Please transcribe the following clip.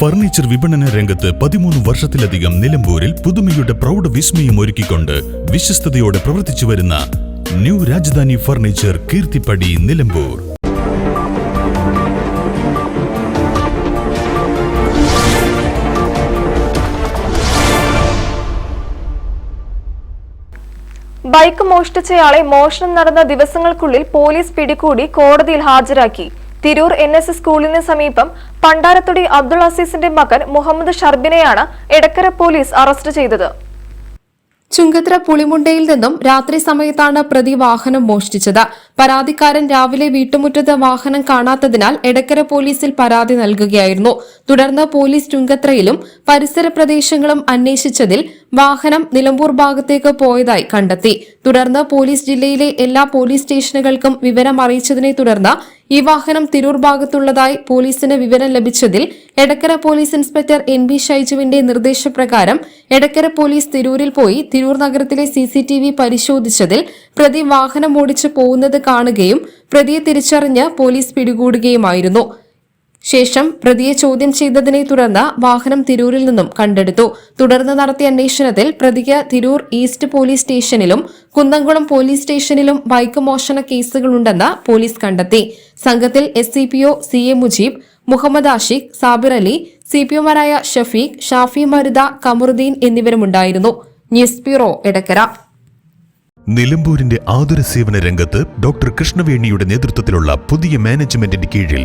Furniture വിപണന രംഗത്ത് പതിമൂന്ന് വർഷത്തിലധികം നിലമ്പൂരിൽ പുതുമയുടെ പ്രൗഢ വിസ്മയം ഒരുക്കിക്കൊണ്ട് വിശ്വസ്തയോടെ പ്രവർത്തിച്ചു വരുന്ന new Rajadhani furniture Keerthippadi Nilambur. Bike മോഷ്ടിച്ചയാളെ മോഷണം നടന്ന ദിവസങ്ങൾക്കുള്ളിൽ പോലീസ് പിടികൂടി കോടതിയിൽ ഹാജരാക്കി. തിരൂർ എൻ എസ് സ്കൂളിന് സമീപം പണ്ടാരത്തൊടി അബ്ദുൾ അസീസിന്റെ മകൻ മുഹമ്മദ് ഷർബിനെയാണ് എടക്കര പോലീസ് അറസ്റ്റ് ചെയ്തത്. ചുങ്കത്ര പുളിമുണ്ടയിൽ നിന്നും രാത്രി സമയത്താണ് പ്രതി വാഹനം മോഷ്ടിച്ചത്. പരാതിക്കാരൻ രാവിലെ വീട്ടുമുറ്റത്ത് വാഹനം കാണാത്തതിനാൽ എടക്കര പോലീസിൽ പരാതി നൽകുകയായിരുന്നു. തുടർന്ന് പോലീസ് ചുങ്കത്രയിലും പരിസര പ്രദേശങ്ങളും അന്വേഷിച്ചതിൽ വാഹനം നിലമ്പൂർ ഭാഗത്തേക്ക് പോയതായി കണ്ടെത്തി. തുടർന്ന് പോലീസ് ജില്ലയിലെ എല്ലാ പോലീസ് സ്റ്റേഷനുകൾക്കും വിവരം അറിയിച്ചതിനെ തുടർന്ന് ഈ വാഹനം തിരൂർ ഭാഗത്തുള്ളതായി പോലീസിന് വിവരം ലഭിച്ചതിൽ Edakkara police inspector N B ഷൈജുവിന്റെ നിർദ്ദേശപ്രകാരം എടക്കര പോലീസ് തിരൂരിൽ പോയി തിരൂർ നഗരത്തിലെ സിസിടിവി പരിശോധിച്ചതിൽ പ്രതി വാഹനം ഓടിച്ചു പോകുന്നത് കാണുകയും പ്രതിയെ തിരിച്ചറിഞ്ഞ് പോലീസ് പിടികൂടുകയുമായിരുന്നു. ശേഷം പ്രതിയെ ചോദ്യം ചെയ്തതിനെ തുടർന്ന് വാഹനം തിരൂരിൽ നിന്നും കണ്ടെടുത്തു. തുടർന്ന് നടത്തിയ അന്വേഷണത്തിൽ പ്രതിക്ക് തിരൂർ ഈസ്റ്റ് പോലീസ് സ്റ്റേഷനിലും കുന്നംകുളം പോലീസ് സ്റ്റേഷനിലും ബൈക്ക് മോഷണ കേസുകളുണ്ടെന്ന് പോലീസ് കണ്ടെത്തി. സംഘത്തിൽ S C P O C A Mujeeb Muhammad Ashiq Sabir Ali C P ഒമാരായ Shafeeq Shafi മരുദ Kamaruddin എന്നിവരുമുണ്ടായിരുന്നു. News bureau Edakkara. നിലമ്പൂരിന്റെ ആതുര സേവന രംഗത്ത് ഡോക്ടർ കൃഷ്ണവേണിയുടെ നേതൃത്വത്തിലുള്ള പുതിയ മാനേജ്മെന്റിന്റെ കീഴിൽ